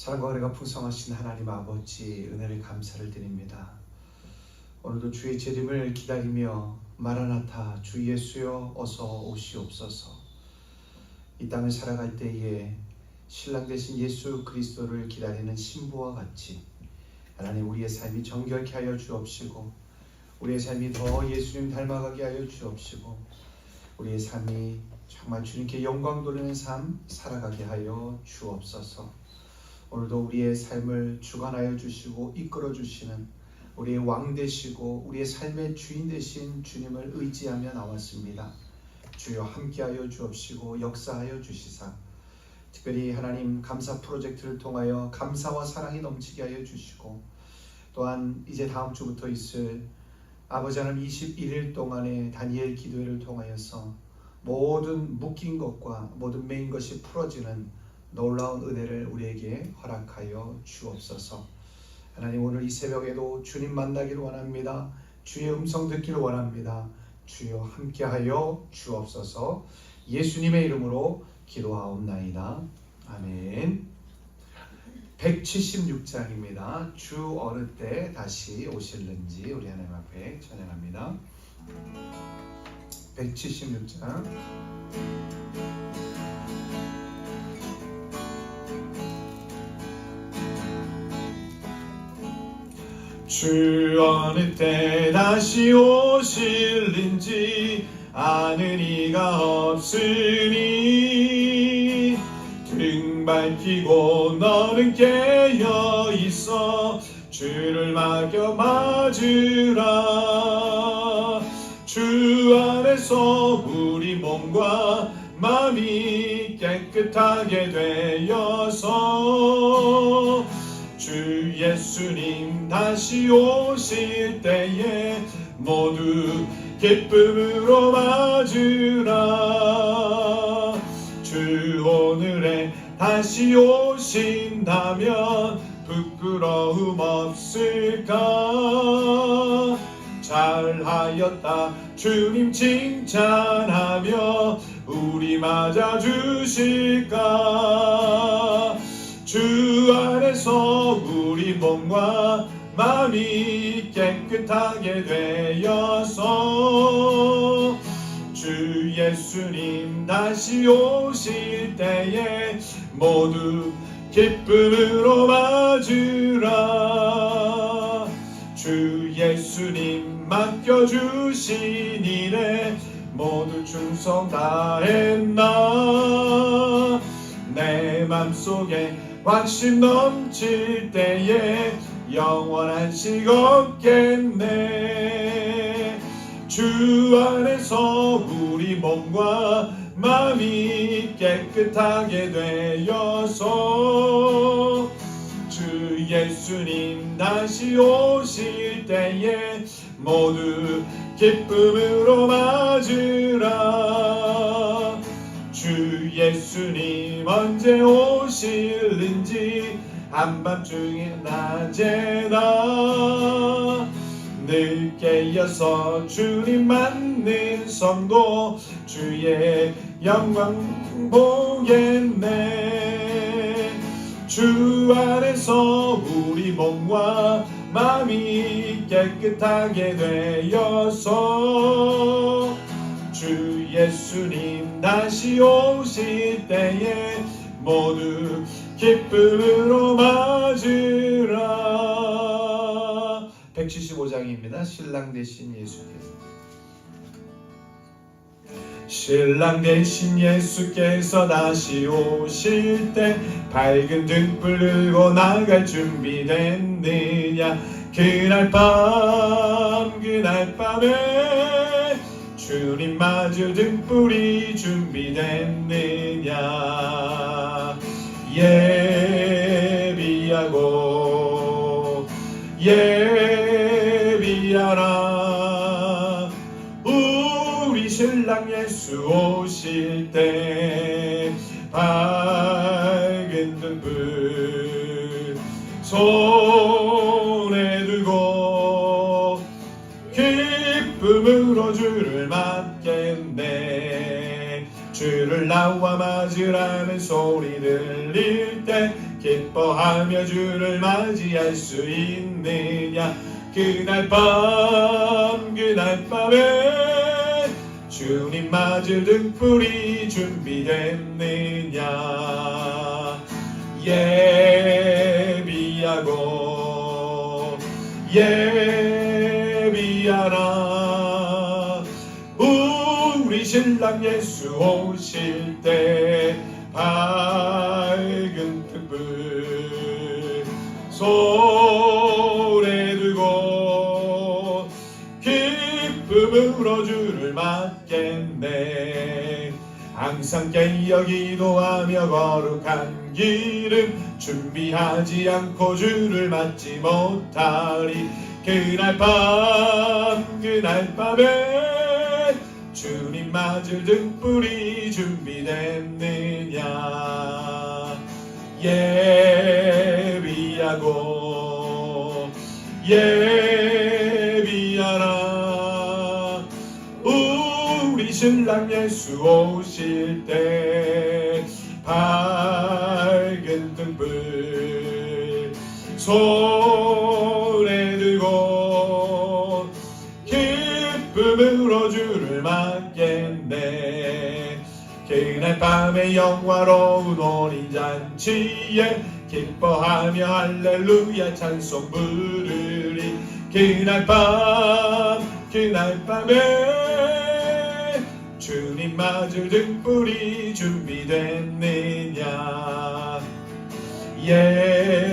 사랑과 은혜가 풍성하신 하나님 아버지 은혜를 감사를 드립니다. 오늘도 주의 재림을 기다리며 마라나타 주 예수여 어서 오시옵소서. 이 땅을 살아갈 때에 신랑 되신 예수 그리스도를 기다리는 신부와 같이 하나님 우리의 삶이 정결케 하여 주옵시고 우리의 삶이 더 예수님 닮아가게 하여 주옵시고 우리의 삶이 정말 주님께 영광 돌리는 삶 살아가게 하여 주옵소서. 오늘도 우리의 삶을 주관하여 주시고 이끌어 주시는 우리의 왕 되시고 우리의 삶의 주인 되신 주님을 의지하며 나왔습니다. 주여 함께하여 주옵시고 역사하여 주시사 특별히 하나님 감사 프로젝트를 통하여 감사와 사랑이 넘치게 하여 주시고 또한 이제 다음 주부터 있을 아버지 하나님 21일 동안의 다니엘 기도회를 통하여서 모든 묶인 것과 모든 메인 것이 풀어지는 놀라운 은혜를 우리에게 허락하여 주옵소서. 하나님 오늘 이 새벽에도 주님 만나기를 원합니다. 주의 음성 듣기를 원합니다. 주여 함께하여 주옵소서. 예수님의 이름으로 기도하옵나이다. 아멘. 176장입니다. 주 어느 때 다시 오실는지 우리 하나님 앞에 찬양합니다. 176장 주 어느 때 다시 오실는지 아는 이가 없으니 등 밝히고 너는 깨어 있어 주를 막여 맞으라. 주 안에서 우리 몸과 마음이 깨끗하게 되어서 주 예수님 다시 오실 때에 모두 기쁨으로 맞으라. 주 오늘에 다시 오신다면 부끄러움 없을까? 잘하였다. 주님 칭찬하며 우리 맞아 주실까? 주 안에서 몸과 마음이 깨끗하게 되어서 주 예수님 다시 오실 때에 모두 기쁨으로 맞으라. 주 예수님 맡겨주신 일에 모두 충성 다했나? 내 맘속에 확신 넘칠 때에 영원한 식 없겠네. 주 안에서 우리 몸과 마음이 깨끗하게 되어서 주 예수님 다시 오실 때에 모두 기쁨으로 맞으라 주 예수님 언제 오실는지 한밤중에 낮에나 늘 깨어서 주님 맞는 성도 주의 영광 보겠네. 주 안에서 우리 몸과 마음이 깨끗하게 되어서 주 예수님 다시 오실 때에 모두 기쁨으로 맞으라. 175장입니다. 신랑 되신 예수께서. 신랑 되신 예수께서 다시 오실 때 밝은 등불 들고 나갈 준비됐느냐? 그날 밤 그날 밤에 주님 마주 등불이 준비됐느냐? 예비하고 예비하라. 우리 신랑 예수 오실 때 밝은 등불 손에 들고 기쁨으로 주 를 맞겠네 주를 나와 맞으라는 소리 들릴 때 기뻐하며 주를 맞이할 수 있느냐? 그날 밤 그날 밤에 주님 맞을 등불이 준비됐느냐? 예비하고 예비하라 신랑 예수 오실 때 밝은 등불 손에 들고 기쁨으로 주를 맞겠네. 항상 깨어 기도하며 거룩한 길은 준비하지 않고 주를 맞지 못하리. 그날 밤 그날 밤에 맞을 등불이 준비됐느냐? 예비하고 예비하라. 우리 신랑 예수 오실 때 밝은 등불 손 기쁨으로 주를 맞겠네. 그날 밤에 영화로운 혼인 잔치에 기뻐하며 할렐루야 찬송 부르리. 그날 밤 그날 밤에 주님 맞을 등불이 준비됐느냐. 예비하고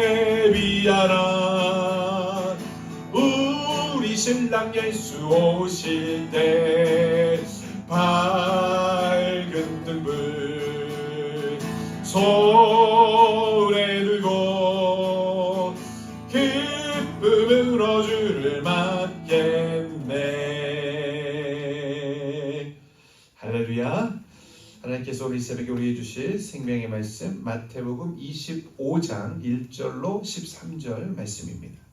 예비하라 신랑 예수 오실 때 밝은 등불 손에 들고 기쁨으로 주를 맞겠네 할렐루야 하나님께서 우리 새벽에 우리에게 주실 생명의 말씀 마태복음 25장 1절로 13절 말씀입니다.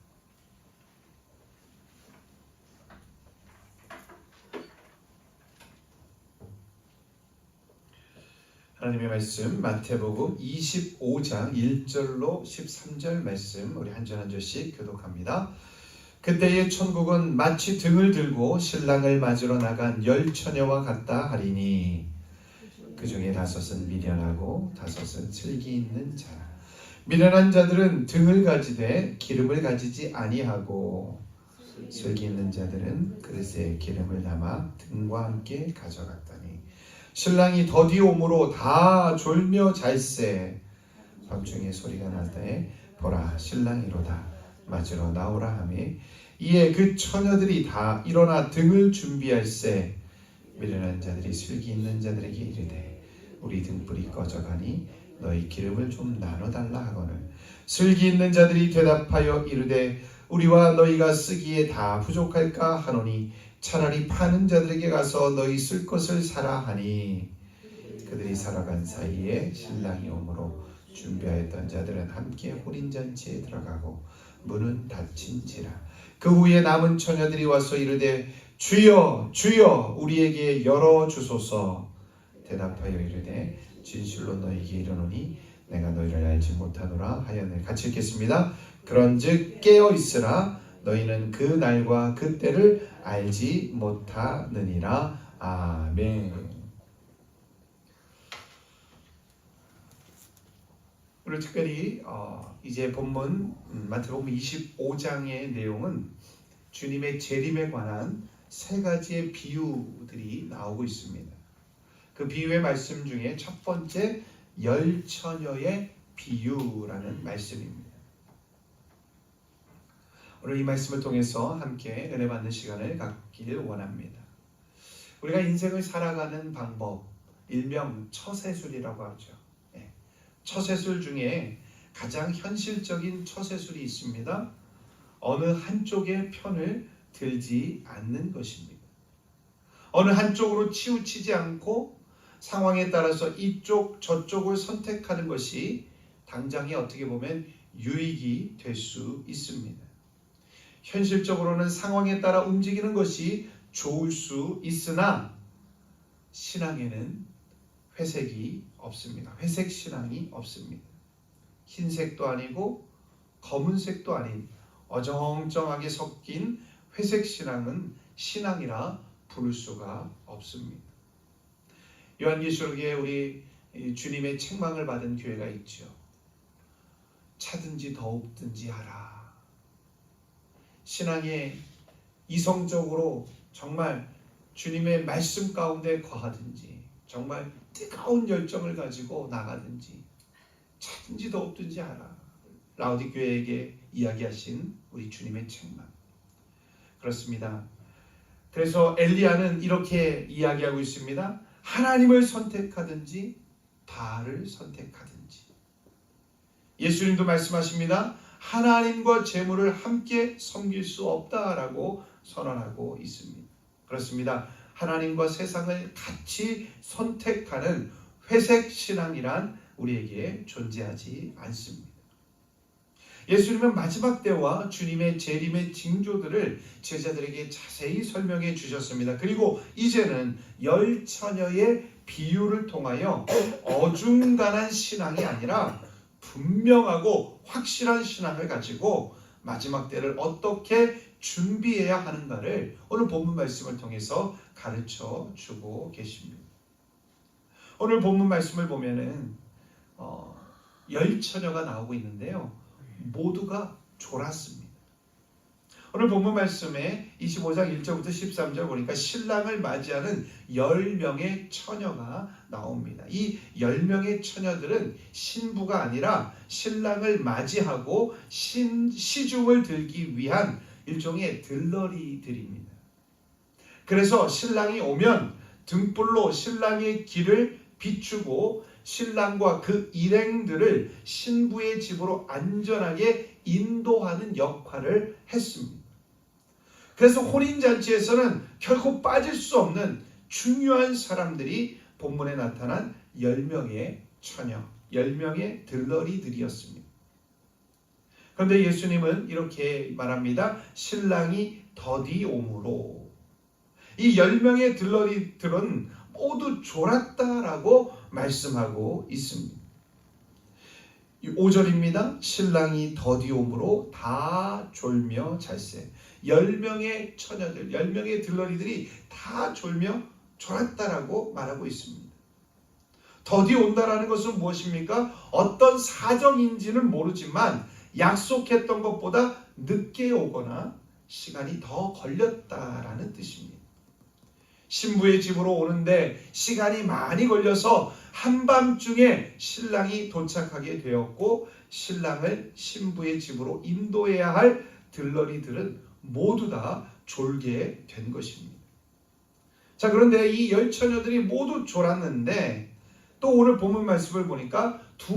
하나님의 말씀 마태복음 25장 1절로 13절 말씀 우리 한 절 한 절씩 교독합니다. 그때의 천국은 마치 등을 들고 신랑을 맞으러 나간 열 처녀와 같다 하리니 그 중에 다섯은 미련하고 다섯은 슬기 있는 자. 미련한 자들은 등을 가지되 기름을 가지지 아니하고 슬기 있는 자들은 그릇에 기름을 담아 등과 함께 가져갔더니 신랑이 더디 오므로 다 졸며 잘세. 밤중에 소리가 나되 보라 신랑이로다. 맞으러 나오라 하매 이에 그 처녀들이 다 일어나 등을 준비할세. 미련한 자들이 슬기 있는 자들에게 이르되 우리 등불이 꺼져가니 너희 기름을 좀 나눠달라 하거늘. 슬기 있는 자들이 대답하여 이르되 우리와 너희가 쓰기에 다 부족할까 하노니 차라리 파는 자들에게 가서 너희 쓸 것을 사라 하니 그들이 살아간 사이에 신랑이 오므로 준비하였던 자들은 함께 혼인 잔치에 들어가고 문은 닫힌지라. 그 후에 남은 처녀들이 와서 이르되 주여 주여 우리에게 열어 주소서. 대답하여 이르되 진실로 너희에게 이르노니 내가 너희를 알지 못하노라 하였네. 같이 읽겠습니다 그런즉 깨어 있으라 너희는 그 날과 그 때를 알지 못하느니라 아멘 오늘 특별히 어, 이제 본문 음, 마태복음 25장의 내용은 주님의 재림에 관한 세 가지의 비유들이 나오고 있습니다. 그 비유의 말씀 중에 첫 번째 열 처녀의 비유라는 말씀입니다. 오늘 이 말씀을 통해서 함께 은혜 받는 시간을 갖기를 원합니다. 우리가 인생을 살아가는 방법, 일명 처세술이라고 하죠. 예. 처세술 중에 가장 현실적인 처세술이 있습니다. 어느 한쪽의 편을 들지 않는 것입니다. 어느 한쪽으로 치우치지 않고 상황에 따라서 이쪽 저쪽을 선택하는 것이 당장에 어떻게 보면 유익이 될 수 있습니다. 현실적으로는 상황에 따라 움직이는 것이 좋을 수 있으나 신앙에는 회색이 없습니다. 회색 신앙이 없습니다. 흰색도 아니고 검은색도 아닌 어정쩡하게 섞인 회색 신앙은 신앙이라 부를 수가 없습니다. 요한계시록에 우리 이 주님의 책망을 받은 교회가 있죠. 차든지 더욱든지 하라. 신앙에 이성적으로 정말 주님의 말씀 가운데 거하든지 정말 뜨거운 열정을 가지고 나가든지 차든지 더욱든지 하라. 라우디 교회에게 이야기하신 우리 주님의 책망. 그렇습니다. 그래서 엘리야는 이렇게 이야기하고 있습니다. 하나님을 선택하든지 바알을 선택하든지. 예수님도 말씀하십니다. 하나님과 재물을 함께 섬길 수 없다라고 선언하고 있습니다. 그렇습니다. 하나님과 세상을 같이 선택하는 회색 신앙이란 우리에게 존재하지 않습니다. 예수님은 마지막 때와 주님의 재림의 징조들을 제자들에게 자세히 설명해 주셨습니다. 그리고 이제는 열 처녀의 비유를 통하여 어중간한 신앙이 아니라 분명하고 확실한 신앙을 가지고 마지막 때를 어떻게 준비해야 하는가를 오늘 본문 말씀을 통해서 가르쳐 주고 계십니다. 오늘 본문 말씀을 보면은 어, 열 처녀가 나오고 있는데요. 모두가 졸았습니다. 오늘 본문 말씀에 25장 1절부터 13절 보니까 신랑을 맞이하는 10명의 처녀가 나옵니다. 이 10명의 처녀들은 신부가 아니라 신랑을 맞이하고 신, 시중을 들기 위한 일종의 들러리들입니다. 그래서 신랑이 오면 등불로 신랑의 길을 비추고 신랑과 그 일행들을 신부의 집으로 안전하게 인도하는 역할을 했습니다. 그래서 혼인잔치에서는 결코 빠질 수 없는 중요한 사람들이 본문에 나타난 10명의 처녀, 10명의 들러리들이었습니다. 그런데 예수님은 이렇게 말합니다. 신랑이 더디 오므로 이 10명의 들러리들은 모두 졸았다라고 말씀하고 있습니다. 5절입니다. 신랑이 더디 오므로 다 졸며 잘세. 10명의 처녀들, 10명의 들러리들이 다 졸며 졸았다라고 말하고 있습니다. 더디 온다라는 것은 무엇입니까? 어떤 사정인지는 모르지만 약속했던 것보다 늦게 오거나 시간이 더 걸렸다라는 뜻입니다. 신부의 집으로 오는데 시간이 많이 걸려서 한밤중에 신랑이 도착하게 되었고 신랑을 신부의 집으로 인도해야 할 들러리들은 모두 다 졸게 된 것입니다. 자, 그런데 이 열 처녀들이 모두 졸았는데 또 오늘 본문 말씀을 보니까 두,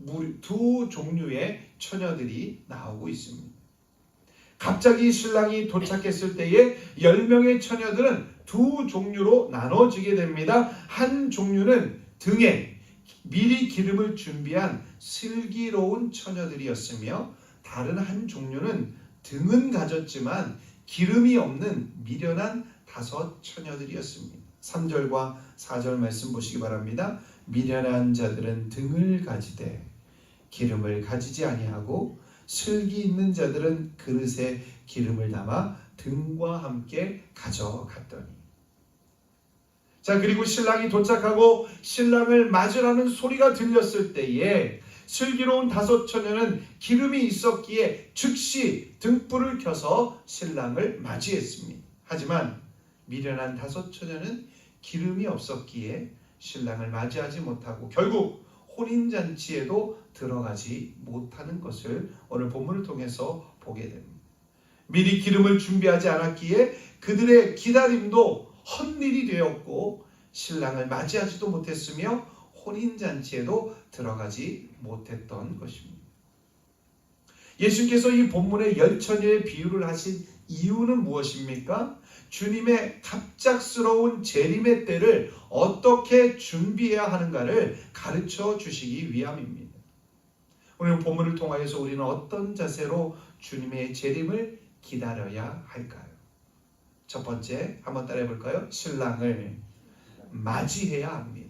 무- 두 종류의 처녀들이 나오고 있습니다. 갑자기 신랑이 도착했을 때에 열 명의 처녀들은 두 종류로 나눠지게 됩니다. 한 종류는 등에 미리 기름을 준비한 슬기로운 처녀들이었으며 다른 한 종류는 등은 가졌지만 기름이 없는 미련한 다섯 처녀들이었습니다. 3절과 4절 말씀 보시기 바랍니다. 미련한 자들은 등을 가지되 기름을 가지지 아니하고 슬기 있는 자들은 그릇에 기름을 담아 등과 함께 가져갔더니 자 그리고 신랑이 도착하고 신랑을 맞으라는 소리가 들렸을 때에 슬기로운 다섯 처녀는 기름이 있었기에 즉시 등불을 켜서 신랑을 맞이했습니다. 하지만 미련한 다섯 처녀는 기름이 없었기에 신랑을 맞이하지 못하고 결국 혼인잔치에도 들어가지 못하는 것을 오늘 본문을 통해서 보게 됩니다. 미리 기름을 준비하지 않았기에 그들의 기다림도 헛일이 되었고 신랑을 맞이하지도 못했으며 혼인잔치에도 들어가지 못했던 것입니다. 예수님께서 이 본문의 열처녀의 비유를 하신 이유는 무엇입니까? 주님의 갑작스러운 재림의 때를 어떻게 준비해야 하는가를 가르쳐 주시기 위함입니다. 오늘 본문을 통하여서 우리는 어떤 자세로 주님의 재림을 기다려야 할까요? 첫 번째 한번 따라해 볼까요? 신랑을 맞이해야 합니다.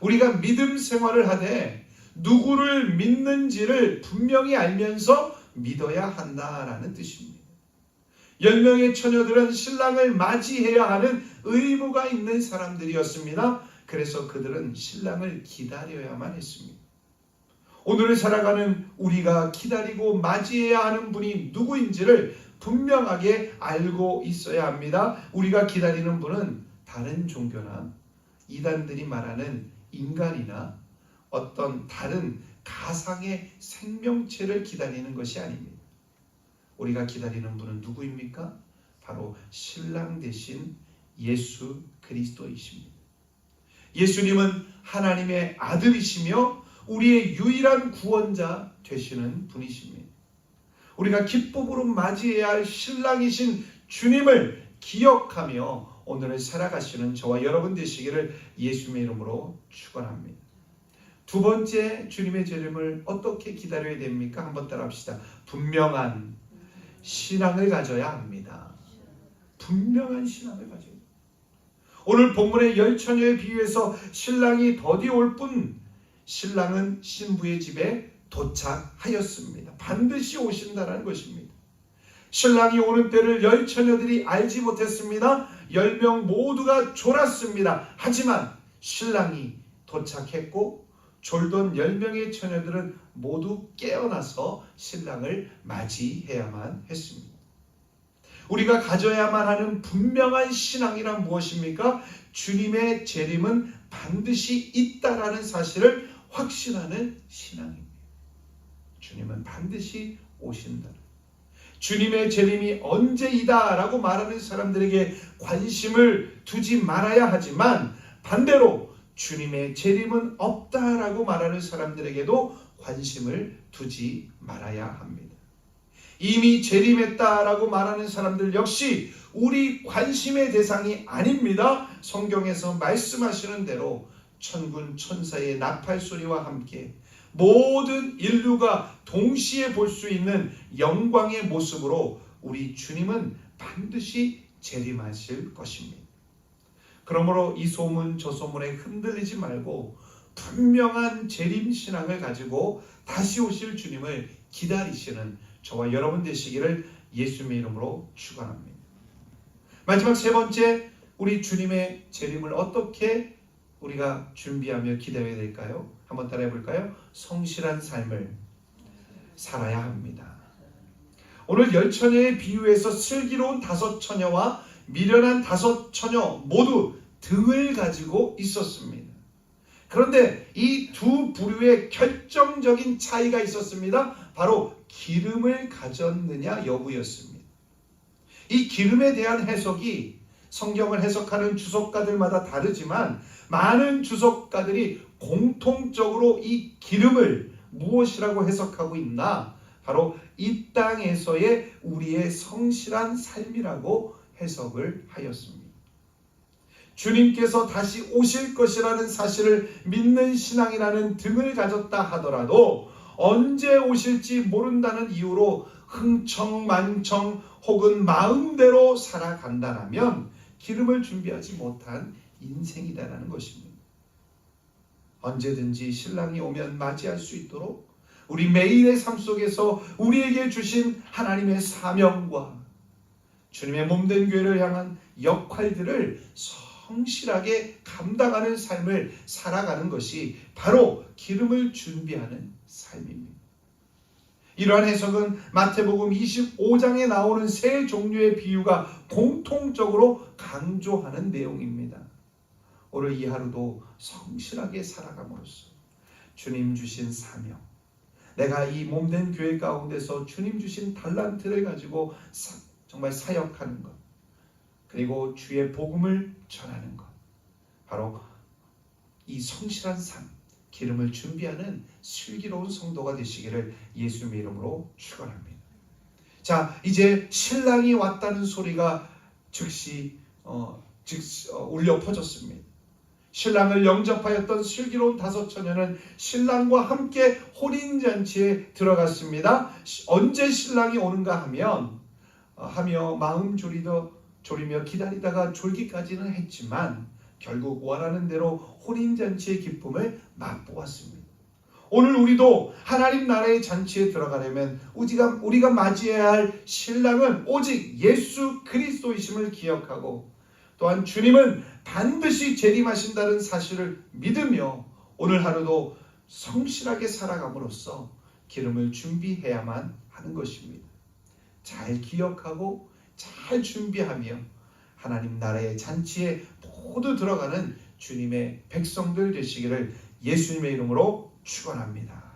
우리가 믿음 생활을 하되 누구를 믿는지를 분명히 알면서 믿어야 한다라는 뜻입니다. 열 명의 처녀들은 신랑을 맞이해야 하는 의무가 있는 사람들이었습니다. 그래서 그들은 신랑을 기다려야만 했습니다. 오늘을 살아가는 우리가 기다리고 맞이해야 하는 분이 누구인지를 분명하게 알고 있어야 합니다. 우리가 기다리는 분은 다른 종교나 이단들이 말하는 인간이나 어떤 다른 가상의 생명체를 기다리는 것이 아닙니다. 우리가 기다리는 분은 누구입니까? 바로 신랑 대신 예수 그리스도이십니다. 예수님은 하나님의 아들이시며 우리의 유일한 구원자 되시는 분이십니다. 우리가 기쁨으로 맞이해야 할 신랑이신 주님을 기억하며 오늘을 살아가시는 저와 여러분 되시기를 예수님의 이름으로 축원합니다. 두 번째 주님의 재림을 어떻게 기다려야 됩니까? 한번 따라합시다. 분명한 신앙을 가져야 합니다. 분명한 신앙을 가져야 합니다. 오늘 본문의 열 처녀에 비유해서 신랑이 더디 올 뿐 신랑은 신부의 집에 도착하였습니다. 반드시 오신다는 것입니다. 신랑이 오는 때를 열 처녀들이 알지 못했습니다. 열명 모두가 졸았습니다. 하지만 신랑이 도착했고 졸던 열 명의 처녀들은 모두 깨어나서 신랑을 맞이해야만 했습니다. 우리가 가져야만 하는 분명한 신앙이란 무엇입니까? 주님의 재림은 반드시 있다라는 사실을 확신하는 신앙입니다. 주님은 반드시 오신다. 주님의 재림이 언제이다라고 말하는 사람들에게 관심을 두지 말아야 하지만 반대로 주님의 재림은 없다라고 말하는 사람들에게도 관심을 두지 말아야 합니다. 이미 재림했다라고 말하는 사람들 역시 우리 관심의 대상이 아닙니다. 성경에서 말씀하시는 대로 천군 천사의 나팔 소리와 함께 모든 인류가 동시에 볼 수 있는 영광의 모습으로 우리 주님은 반드시 재림하실 것입니다. 그러므로 이 소문 저 소문에 흔들리지 말고 분명한 재림 신앙을 가지고 다시 오실 주님을 기다리시는 저와 여러분 되시기를 예수님의 이름으로 축원합니다. 마지막 세 번째 우리 주님의 재림을 어떻게 우리가 준비하며 기다려야 될까요? 한번 따라해 볼까요? 성실한 삶을 살아야 합니다. 오늘 열 처녀의 비유에서 슬기로운 다섯 처녀와 미련한 다섯 처녀 모두 등을 가지고 있었습니다. 그런데 이 두 부류의 결정적인 차이가 있었습니다. 바로 기름을 가졌느냐 여부였습니다. 이 기름에 대한 해석이 성경을 해석하는 주석가들마다 다르지만 많은 주석가들이 공통적으로 이 기름을 무엇이라고 해석하고 있나? 바로 이 땅에서의 우리의 성실한 삶이라고 해석을 하였습니다. 주님께서 다시 오실 것이라는 사실을 믿는 신앙이라는 등을 가졌다 하더라도 언제 오실지 모른다는 이유로 흥청만청 혹은 마음대로 살아간다라면 기름을 준비하지 못한 인생이다라는 것입니다. 언제든지 신랑이 오면 맞이할 수 있도록 우리 매일의 삶 속에서 우리에게 주신 하나님의 사명과 주님의 몸된 교회를 향한 역할들을 성실하게 감당하는 삶을 살아가는 것이 바로 기름을 준비하는 삶입니다. 이러한 해석은 마태복음 25장에 나오는 세 종류의 비유가 공통적으로 강조하는 내용입니다. 오늘 이 하루도 성실하게 살아감으로써 주님 주신 사명, 내가 이 몸된 교회 가운데서 주님 주신 달란트를 가지고 사, 정말 사역하는 것, 그리고 주의 복음을 전하는 것, 바로 이 성실한 삶, 기름을 준비하는 슬기로운 성도가 되시기를 예수님의 이름으로 축원합니다. 자, 이제 신랑이 왔다는 소리가 즉시 어, 즉시 어, 울려 퍼졌습니다. 신랑을 영접하였던 슬기로운 다섯 처녀는 신랑과 함께 혼인 잔치에 들어갔습니다. 언제 신랑이 오는가 하면 어, 하며 마음 졸이더 졸이며 기다리다가 졸기까지는 했지만 결국 원하는 대로 혼인잔치의 기쁨을 맛보았습니다. 오늘 우리도 하나님 나라의 잔치에 들어가려면 우리가, 우리가 맞이해야 할 신랑은 오직 예수 그리스도이심을 기억하고 또한 주님은 반드시 재림하신다는 사실을 믿으며 오늘 하루도 성실하게 살아감으로써 기름을 준비해야만 하는 것입니다. 잘 기억하고 잘 준비하며 하나님 나라의 잔치에 모두 들어가는 주님의 백성들 되시기를 예수님의 이름으로 축원합니다.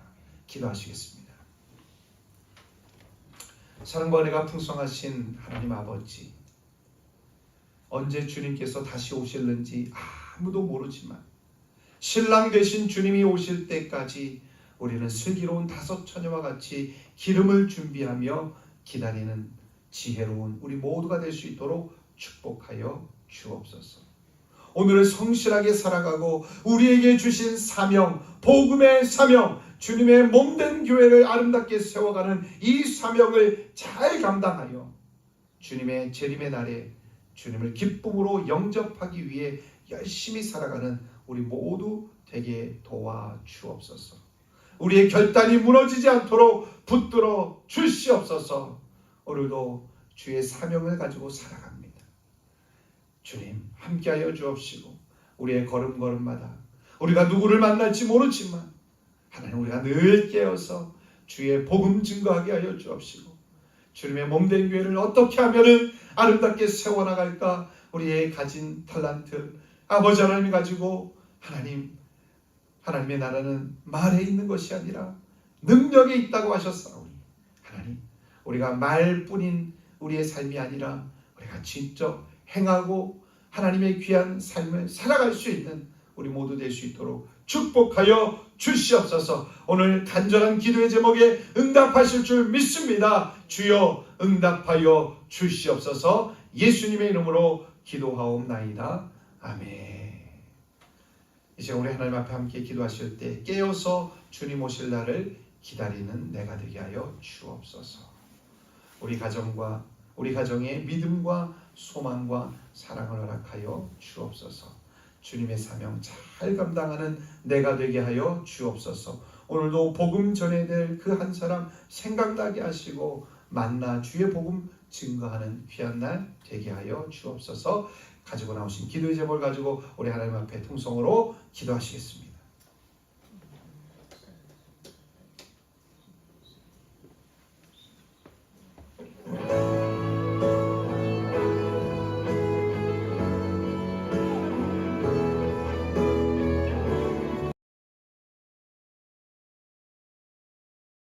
기도하시겠습니다. 사랑과 은혜가 풍성하신 하나님 아버지 언제 주님께서 다시 오실는지 아무도 모르지만 신랑 되신 주님이 오실 때까지 우리는 슬기로운 다섯 처녀와 같이 기름을 준비하며 기다리는 지혜로운 우리 모두가 될 수 있도록 축복하여 주옵소서. 오늘을 성실하게 살아가고 우리에게 주신 사명, 복음의 사명, 주님의 몸된 교회를 아름답게 세워가는 이 사명을 잘 감당하여 주님의 재림의 날에 주님을 기쁨으로 영접하기 위해 열심히 살아가는 우리 모두 되게 도와 주옵소서. 우리의 결단이 무너지지 않도록 붙들어 주시옵소서. 오늘도 주의 사명을 가지고 살아갑니다. 주님 함께하여 주옵시고 우리의 걸음걸음마다 우리가 누구를 만날지 모르지만 하나님 우리가 늘 깨어서 주의 복음 증거하게 하여 주옵시고 주님의 몸된 교회를 어떻게 하면은 아름답게 세워나갈까? 우리의 가진 탈란트 아버지 하나님이 가지고 하나님 하나님의 나라는 말에 있는 것이 아니라 능력에 있다고 하셨사오니 하나님 우리가 말뿐인 우리의 삶이 아니라 우리가 직접 행하고 하나님의 귀한 삶을 살아갈 수 있는 우리 모두 될 수 있도록 축복하여 주시옵소서. 오늘 간절한 기도의 제목에 응답하실 줄 믿습니다. 주여 응답하여 주시옵소서. 예수님의 이름으로 기도하옵나이다. 아멘. 이제 우리 하나님 앞에 함께 기도하실 때 깨어서 주님 오실 날을 기다리는 내가 되게 하여 주옵소서. 우리 가정과 우리 가정의 믿음과 소망과 사랑을 허락하여 주옵소서. 주님의 사명 잘 감당하는 내가 되게 하여 주옵소서. 오늘도 복음 전해낼 그 한 사람 생각나게 하시고 만나 주의 복음 증거하는 귀한 날 되게 하여 주옵소서. 가지고 나오신 기도의 제목을 가지고 우리 하나님 앞에 통성으로 기도하시겠습니다.